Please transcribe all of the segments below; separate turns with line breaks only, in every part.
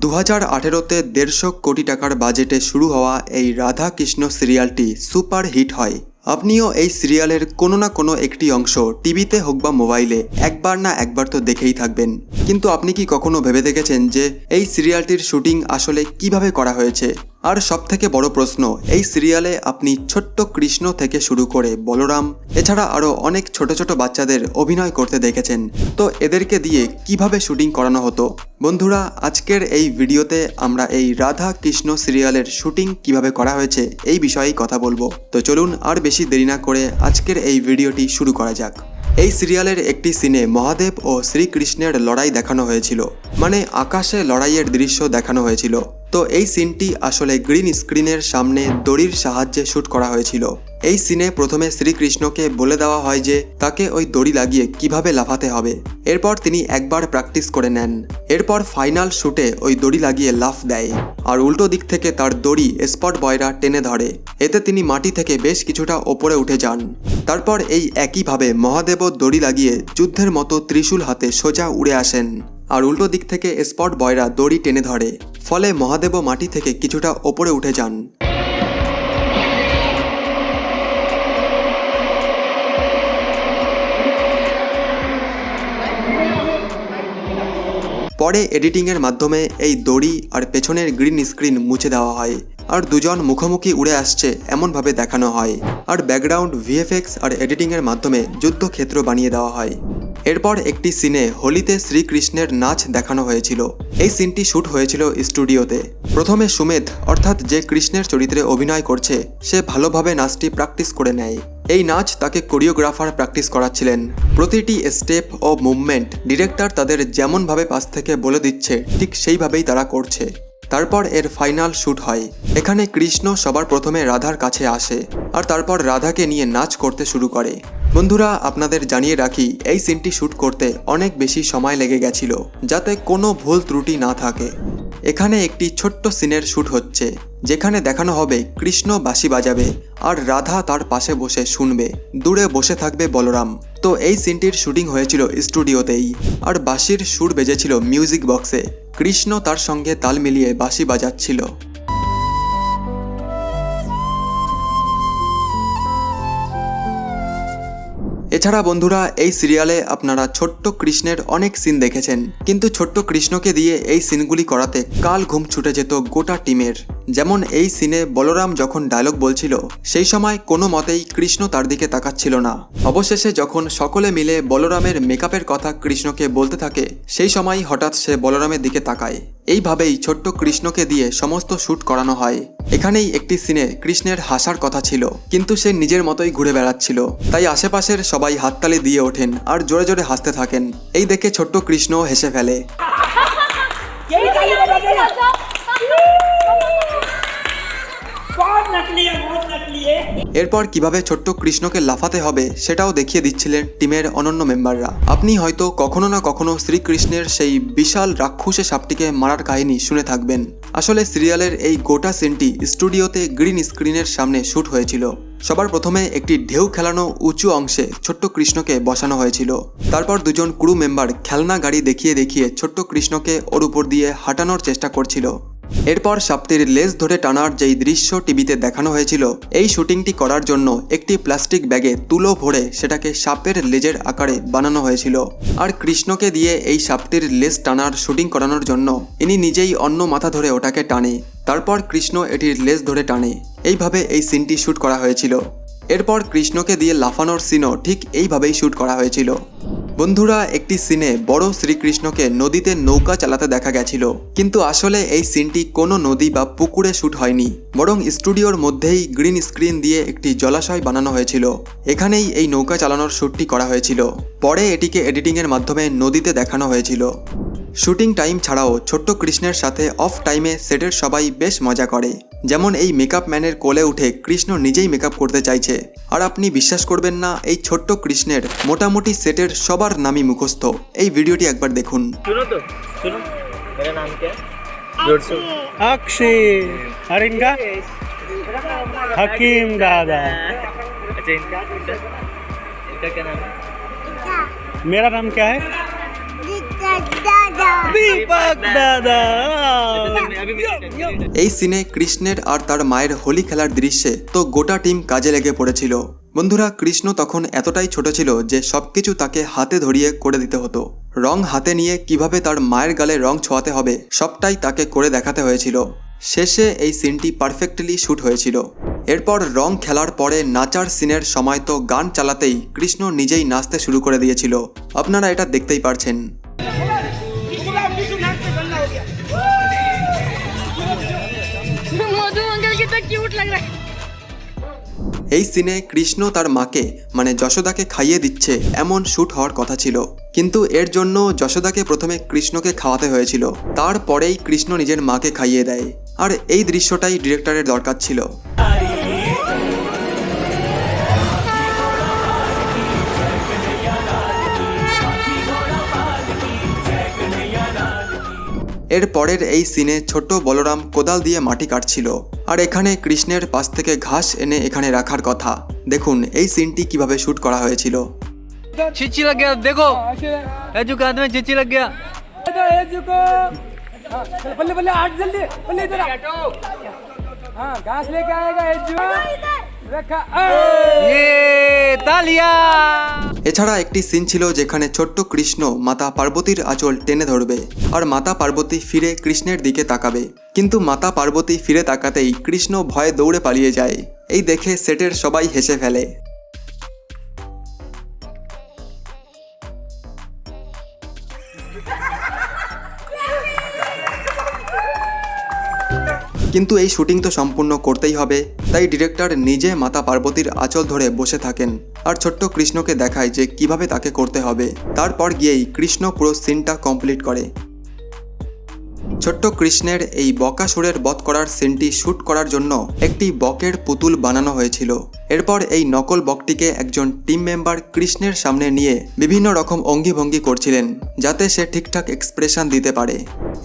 দু হাজার আঠেরোতে দেড়শো কোটি টাকার বাজেটে শুরু হওয়া এই রাধা কৃষ্ণ সিরিয়ালটি সুপার হিট হয়। আপনিও এই সিরিয়ালের কোনো না কোনো একটি অংশ টিভিতে হোক বা মোবাইলে, একবার না একবার তো দেখেই থাকবেন। কিন্তু আপনি কি কখনো ভেবে দেখেছেন যে এই সিরিয়ালটির শুটিং আসলে কীভাবে করা হয়েছে? আর সব থেকে বড় প্রশ্ন, এই সিরিয়ালে আপনি ছোট্ট কৃষ্ণ থেকে শুরু করে বলরাম, এছাড়া আরও অনেক ছোট ছোট বাচ্চাদের অভিনয় করতে দেখেছেন। তো এদেরকে দিয়ে কীভাবে শুটিং করানো হতো? বন্ধুরা, আজকের এই ভিডিওতে আমরা এই রাধা কৃষ্ণ সিরিয়ালের শুটিং কীভাবে করা হয়েছে, এই বিষয়েই কথা বলব। তো চলুন আর বেশি দেরি না করে আজকের এই ভিডিওটি শুরু করা যাক। এই সিরিয়ালের একটি সিনে মহাদেব ও শ্রীকৃষ্ণের লড়াই দেখানো হয়েছিল। মানে আকাশে লড়াইয়ের দৃশ্য দেখানো হয়েছিল। তো এই সিনটি আসলে গ্রিন স্ক্রিনের সামনে দড়ির সাহায্যে শ্যুট করা হয়েছিল। এই সিনে প্রথমে শ্রীকৃষ্ণকে বলে দেওয়া হয় যে তাকে ওই দড়ি লাগিয়ে কীভাবে লাফাতে হবে। এরপর তিনি একবার প্র্যাকটিস করে নেন। এরপর ফাইনাল শুটে ওই দড়ি লাগিয়ে লাফ দেয়। আর উল্টো দিক থেকে তার দড়ি স্পট বয়রা টেনে ধরে। এতে তিনি মাটি থেকে বেশ কিছুটা ওপরে উঠে যান। তারপর এই একইভাবে মহাদেবও দড়ি লাগিয়ে যুদ্ধের মতো ত্রিশূল হাতে সোজা উড়ে আসেন। আর উল্টো দিক থেকে স্পট বয়রা দড়ি টেনে ধরে। ফলে মহাদেবও মাটি থেকে কিছুটা ওপরে উঠে যান। পরে এডিটিংয়ের মাধ্যমে এই দড়ি আর পেছনের গ্রিন স্ক্রিন মুছে দেওয়া হয় আর দুজন মুখোমুখি উড়ে আসছে এমনভাবে দেখানো হয়। আর ব্যাকগ্রাউন্ড ভিএফএক্স আর এডিটিংয়ের মাধ্যমে যুদ্ধক্ষেত্র বানিয়ে দেওয়া হয়। এরপর একটি সিনে হোলিতে শ্রীকৃষ্ণের নাচ দেখানো হয়েছিল। এই সিনটি শ্যুট হয়েছিল স্টুডিওতে। প্রথমে সুমেধ, অর্থাৎ যে কৃষ্ণের চরিত্রে অভিনয় করছে, সে ভালোভাবে নাচটি প্র্যাকটিস করে নেয়। এই নাচ তাকে কোরিওগ্রাফার প্র্যাকটিস করাচ্ছিলেন। প্রতিটি স্টেপ ও মুভমেন্ট ডিরেক্টর তাদের যেমনভাবে পাশ থেকে বলে দিচ্ছে, ঠিক সেইভাবেই তারা করছে। তারপর এর ফাইনাল শ্যুট হয়। এখানে কৃষ্ণ সবার প্রথমে রাধার কাছে আসে, আর তারপর রাধাকে নিয়ে নাচ করতে শুরু করে। বন্ধুরা, আপনাদের জানিয়ে রাখি, এই সিনটি শ্যুট করতে অনেক বেশি সময় লেগে গেছিল, যাতে কোনো ভুল ত্রুটি না থাকে। এখানে একটি ছোট্ট সিনের শ্যুট হচ্ছে, যেখানে দেখানো হবে কৃষ্ণ বাঁশি বাজাবে আর রাধা তার পাশে বসে শুনবে, দূরে বসে থাকবে বলরাম। তো এই সিনটির শুটিং হয়েছিল স্টুডিওতেই, আর বাঁশির সুর বেজেছিল মিউজিক বক্সে কৃষ্ণ তার সঙ্গে তাল মিলিয়ে বাঁশি বাজাচ্ছিল। এছাড়া বন্ধুরা, এই সিরিয়ালে আপনারা ছোট্ট কৃষ্ণের অনেক সিন দেখেছেন। কিন্তু ছোট্ট কৃষ্ণকে দিয়ে এই সিনগুলি করাতে কাল ঘুম ছুটে যেত গোটা টিমের যেমন এই সিনে বলরাম যখন ডায়লগ বলছিল, সেই সময় কোনো মতেই কৃষ্ণ তার দিকে তাকাচ্ছিল না। অবশেষে যখন সকলে মিলে বলরামের মেকআপের কথা কৃষ্ণকে বলতে থাকে, সেই সময় হঠাৎ সে বলরামের দিকে তাকায়। এইভাবেই ছোট্ট কৃষ্ণকে দিয়ে সমস্ত শ্যুট করানো হয়। এখানেই একটি সিনে কৃষ্ণের হাসার কথা ছিল, কিন্তু সে নিজের মতোই ঘুরে বেড়াচ্ছিল। তাই আশেপাশের সবাই হাততালি দিয়ে ওঠেন আর জোরে জোরে হাসতে থাকেন। এই দেখে ছোট্ট কৃষ্ণ হেসে ফেলে। এরপর কীভাবে ছোট্ট কৃষ্ণকে লাফাতে হবে সেটাও দেখিয়ে দিচ্ছিলেন টিমের অনন্য মেম্বাররা। আপনি হয়তো কখনো না কখনো শ্রীকৃষ্ণের সেই বিশাল রাক্ষসে সাপটিকে মারার কাহিনী শুনে থাকবেন। আসলে সিরিয়ালের এই গোটা সিনটি স্টুডিওতে গ্রিন স্ক্রিনের সামনে শ্যুট হয়েছিল। সবার প্রথমে একটি ঢেউ খেলানো উঁচু অংশে ছোট্ট কৃষ্ণকে বসানো হয়েছিল। তারপর দুজন ক্রু মেম্বার খেলনা গাড়ি দেখিয়ে দেখিয়ে ছোট্ট কৃষ্ণকে ওর উপর দিয়ে হাঁটানোর চেষ্টা করছিল। এরপর সাপটির লেজ ধরে টানার যেই দৃশ্য টিভিতে দেখানো হয়েছিল, এই শুটিংটি করার জন্য একটি প্লাস্টিক ব্যাগে তুলো ভরে সেটাকে সাপের লেজের আকারে বানানো হয়েছিল। আর কৃষ্ণকে দিয়ে এই সাপটির লেজ টানার শুটিং করানোর জন্য ইনি নিজেই অন্য মাথা ধরে ওটাকে টানে। তারপর কৃষ্ণ এটির লেজ ধরে টানে। এইভাবে এই সিনটি শ্যুট করা হয়েছিল। এরপর কৃষ্ণকে দিয়ে লাফানোর সিনও ঠিক এইভাবেই শ্যুট করা হয়েছিল। বন্ধুরা, একটি সিনে বড় শ্রীকৃষ্ণকে নদীতে নৌকা চালাতে দেখা গেছিল। কিন্তু আসলে এই সিনটি কোনো নদী বা পুকুরে শ্যুট হয়নি। বরং স্টুডিওর মধ্যেই গ্রিন স্ক্রিন দিয়ে একটি জলাশয় বানানো হয়েছিল। এখানেই এই নৌকা চালানোর শ্যুটটি করা হয়েছিল। পরে এটিকে এডিটিংয়ের মাধ্যমে নদীতে দেখানো হয়েছিল। শুটিং টাইম ছাড়াও ছোট্ট কৃষ্ণের সাথে অফ টাইমে সেটের সবাই বেশ মজা করে যেমন এই মেকআপ ম্যানের কোলে উঠে কৃষ্ণ নিজেই মেকআপ করতে চাইছে আর আপনি বিশ্বাস করবেন না এই ছোট্ট কৃষ্ণের মোটামুটি সেটের সবার নামই মুখস্থ এই ভিডিওটি একবার দেখুন
सुनो तो सुनो मेरा नाम क्या है जोर से
अक्षय और इनका हकीम दादा
अच्छा इनका इनका इनका क्या नाम है
मेरा नाम क्या है
दादा
दीपक दादा
এই সিনে কৃষ্ণের আর তার মায়ের হোলি খেলার দৃশ্যে তো গোটা টিম কাজে লেগে পড়েছিল। বন্ধুরা কৃষ্ণ তখন এতটাই ছোট ছিল যে সবকিছু তাকে হাতে ধরিয়ে করে দিতে হতো। রং হাতে নিয়ে কীভাবে তার মায়ের গালে রং ছোঁয়াতে হবে সবটাই তাকে করে দেখাতে হয়েছিল। শেষে এই সিনটি পারফেক্টলি শ্যুট হয়েছিল। এরপর রং খেলার পরে নাচার সিনের সময় তো গান চালাতেই কৃষ্ণ নিজেই নাচতে শুরু করে দিয়েছিল। আপনারা এটা দেখতেই পারছেন। এই সিনে কৃষ্ণ তার মাকে মানে যশোদাকে খাইয়ে দিচ্ছে, এমন শ্যুট হওয়ার কথা ছিল। কিন্তু এর জন্য যশোদাকে প্রথমে কৃষ্ণকে খাওয়াতে হয়েছিল। তারপরেই কৃষ্ণ নিজের মাকে খাইয়ে দেয়। আর এই দৃশ্যটাই ডিরেক্টরের দরকার ছিল। এর পরের এই সিনে ছোট্ট বলরাম কোদাল দিয়ে মাটি কাটছিল আর এখানে কৃষ্ণের পাশ থেকে ঘাস এনে এখানে রাখার কথা দেখুন এই সিনটি কিভাবে শ্যুট করা হয়েছিল
चिची लग गया देखो एजू का में चिची लग गया
बल्ले बल्ले आठ जल्दी बल्ले इधर हाँ घास लेके आएगा एजू रखा
ये तालिया
এছাড়া একটি সিন ছিল যেখানে ছোট্ট কৃষ্ণ মাতা পার্বতীর আঁচল টেনে ধরবে আর মাতা পার্বতী ফিরে কৃষ্ণের দিকে তাকাবে। কিন্তু মাতা পার্বতী ফিরে তাকাতেই কৃষ্ণ ভয়ে দৌড়ে পালিয়ে যায়। এই দেখে সেটের সবাই হেসে ফেলে। কিন্তু এই শুটিং তো সম্পূর্ণ করতেই হবে, তাই ডিরেক্টর নিজে মাতা পার্বতীর আঁচল ধরে বসে থাকেন আর ছোট্ট কৃষ্ণকে দেখায় যে কীভাবে তাকে করতে হবে। তারপর গিয়েই কৃষ্ণ পুরো সিনটা কমপ্লিট করে। ছোট্ট কৃষ্ণের এই বকাসুরের বধ করার সিনটি শ্যুট করার জন্য একটি বকের পুতুল বানানো হয়েছিল। এরপর এই নকল বকটিকে একজন টিম মেম্বার কৃষ্ণের সামনে নিয়ে বিভিন্ন রকম অঙ্গিভঙ্গি করছিলেন, যাতে সে ঠিকঠাক এক্সপ্রেশন দিতে পারে।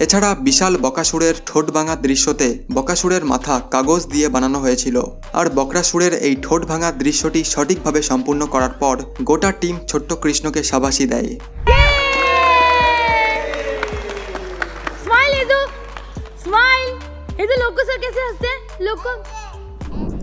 এছাড়া বিশাল বকাসুরের ঠোঁট ভাঙা দৃশ্যতে বকাসুরের মাথা কাগজ দিয়ে বানানো হয়েছিল। আর বকরাসুরের এই ঠোঁট ভাঙা দৃশ্যটি সঠিকভাবে সম্পূর্ণ করার পর গোটা টিম ছোট্ট কৃষ্ণকে সাবাসি দেয়।
ये तो लोगों सर कैसे हंसते हैं लोगों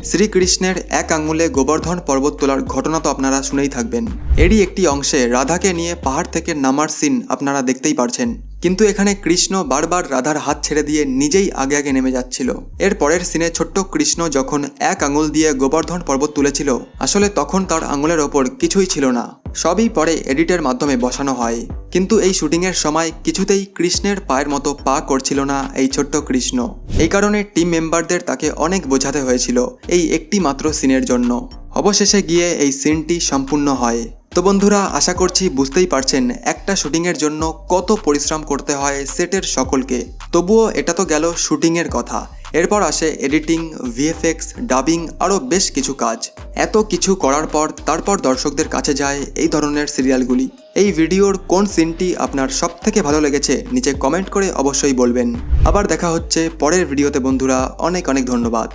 শ্রীকৃষ্ণের এক আঙ্গুলে গোবর্ধন পর্বত তোলার ঘটনা তো আপনারা শুনেই থাকবেন এরই একটি অংশে রাধাকে নিয়ে পাহাড় থেকে নামার সিন আপনারা দেখতেই পারছেন কিন্তু এখানে কৃষ্ণ বারবার রাধার হাত ছেড়ে দিয়ে নিজেই আগে আগে নেমে যাচ্ছিল এর পরের সিনে ছোট্ট কৃষ্ণ যখন এক আঙুল দিয়ে গোবর্ধন পর্বত তুলেছিল আসলে তখন তার আঙুলের ওপর কিছুই ছিল না সবই পরে এডিটের মাধ্যমে বসানো হয়। কিন্তু এই শুটিংয়ের সময় কিছুতেই কৃষ্ণের পায়ের মতো পা করছিল না এই ছোট্ট কৃষ্ণ। এই কারণে টিম মেম্বারদের তাকে অনেক বোঝাতে হয়েছিল এই একটি মাত্র সিনের জন্য। অবশেষে গিয়ে এই সিনটি সম্পূর্ণ হয়। তো বন্ধুরা, আশা করছি বুঝতেই পারছেন একটা শুটিংয়ের জন্য কত পরিশ্রম করতে হয় সেটের সকলকে। তবুও এটা তো গেল শুটিংয়ের কথা। এরপর আসে এডিটিং, ভিএফএক্স, ডাবিং, আরও বেশ কিছু কাজ। এত কিছু করার পর তারপর দর্শকদের কাছে যায় এই ধরনের সিরিয়ালগুলি। এই ভিডিওর কোন সিনটি আপনার সব থেকে ভালো লেগেছে নিচে কমেন্ট করে অবশ্যই বলবেন। আবার দেখা হচ্ছে পরের ভিডিওতে বন্ধুরা, অনেক অনেক ধন্যবাদ।